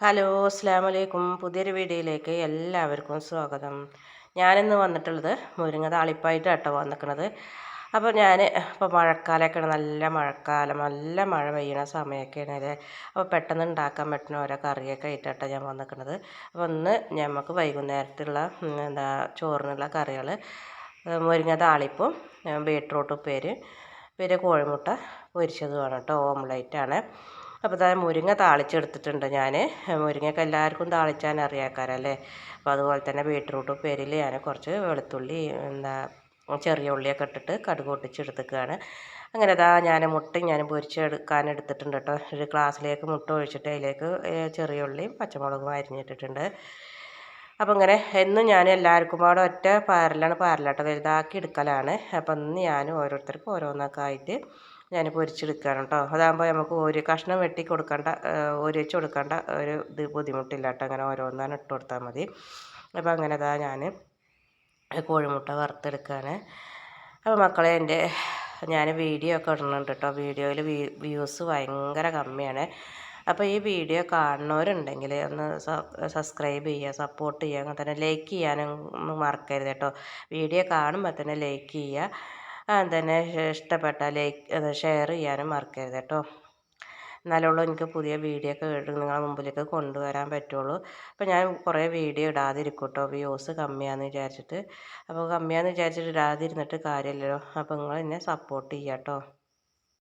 Hello അസ്സാം വലൈക്കും പുതിയൊരു വീഡിയോയിലേക്ക് എല്ലാവർക്കും സ്വാഗതം. ഞാനിന്ന് വന്നിട്ടുള്ളത് മുരിങ്ങ താളിപ്പായിട്ട് കേട്ടോ വന്നിരിക്കുന്നത് അപ്പോൾ ഞാൻ ഇപ്പോൾ മഴക്കാലമൊക്കെയാണ്. നല്ല മഴക്കാലം നല്ല മഴ പെയ്യണ സമയമൊക്കെയാണ് അല്ലേ അപ്പോൾ പെട്ടെന്ന് ഉണ്ടാക്കാൻ പറ്റുന്ന ഓരോ കറിയൊക്കെ ആയിട്ടാണ് ഞാൻ വന്നിരിക്കുന്നത് അപ്പോൾ ഒന്ന് നമുക്ക് വൈകുന്നേരത്തുള്ള എന്താ ചോറിനുള്ള കറികൾ മുരിങ്ങ താളിപ്പും ബീട്രൂട്ട് ഉപ്പേര് പിന്നെ കോഴിമുട്ട പൊരിച്ചതുമാണ് കേട്ടോ ഓംലേറ്റാണ്. അപ്പോൾ ഇതാ മുരിങ്ങ താളിച്ചെടുത്തിട്ടുണ്ട് ഞാൻ മുരിങ്ങയൊക്കെ എല്ലാവർക്കും താളിച്ചാൻ അറിയാക്കാരല്ലേ? അപ്പോൾ അതുപോലെ തന്നെ ബീട്രൂട്ട് ഉപ്പേരിയിൽ ഞാൻ കുറച്ച് വെളുത്തുള്ളി എന്താ ചെറിയ ഉള്ളിയൊക്കെ ഇട്ടിട്ട് കടുക് പൊട്ടിച്ചെടുത്തേക്കാണ് അങ്ങനെ അതാ ഞാൻ മുട്ടയും ഞാൻ പൊരിച്ചെടുക്കാൻ എടുത്തിട്ടുണ്ട് കേട്ടോ. ഒരു ഗ്ലാസ്സിലേക്ക് മുട്ട ഒഴിച്ചിട്ട് അതിലേക്ക് ചെറിയ ഉള്ളിയും പച്ചമുളകും അരിഞ്ഞിട്ടിട്ടുണ്ട്. അപ്പോൾ ഇങ്ങനെ എന്നും ഞാൻ എല്ലാവർക്കും പാടെ ഒറ്റ പാരലാണ് പാരലാട്ടോ വലുതാക്കി എടുക്കലാണ്. അപ്പം ഇന്ന് ഞാൻ ഓരോരുത്തർക്കും ഓരോന്നൊക്കെ ആയിട്ട് ഞാൻ പൊരിച്ചെടുക്കുകയാണ് കേട്ടോ അതാകുമ്പോൾ നമുക്ക് ഒരു കഷ്ണം വെട്ടി കൊടുക്കേണ്ട വെച്ച് കൊടുക്കേണ്ട ഒരു ഇത് ബുദ്ധിമുട്ടില്ല കേട്ടോ അങ്ങനെ ഓരോന്നാണ് ഇട്ട് കൊടുത്താൽ മതി. അപ്പോൾ അങ്ങനെ ഇതാ ഞാൻ കോഴിമുട്ട വറുത്തെടുക്കുകയാണ് അപ്പോൾ മക്കളെ എന്റെ ഞാൻ വീഡിയോ ഒക്കെ ഇടുന്നുണ്ട് കേട്ടോ വീഡിയോയിൽ വ്യൂസ് ഭയങ്കര കമ്മിയാണ്. അപ്പോൾ ഈ വീഡിയോ കാണുന്നവരുണ്ടെങ്കിൽ ഒന്ന് സബ്സ്ക്രൈബ് ചെയ്യുക സപ്പോർട്ട് ചെയ്യുക അങ്ങനെ തന്നെ ലൈക്ക് ചെയ്യാനും മറക്കരുത് കേട്ടോ വീഡിയോ കാണുമ്പോൾ തന്നെ ലൈക്ക് ചെയ്യുക തന്നെ ഇഷ്ടപ്പെട്ടാൽ ലൈക്ക് ഷെയർ ചെയ്യാനും മറക്കരുത് കേട്ടോ. എന്നാലുള്ളൂ എനിക്ക് പുതിയ വീഡിയോ ഒക്കെ നിങ്ങളുടെ മുമ്പിലേക്ക് കൊണ്ടുവരാൻ പറ്റുള്ളൂ. അപ്പോൾ ഞാൻ കുറേ വീഡിയോ ഇടാതിരിക്കും കേട്ടോ. വ്യൂസ് കമ്മിയാണെന്ന് വിചാരിച്ചിട്ട്. അപ്പോൾ കമ്മിയാണെന്ന് വിചാരിച്ചിട്ട് ഇടാതിരുന്നിട്ട് കാര്യമില്ലല്ലോ. അപ്പോൾ നിങ്ങൾ എന്നെ സപ്പോർട്ട് ചെയ്യാം കേട്ടോ.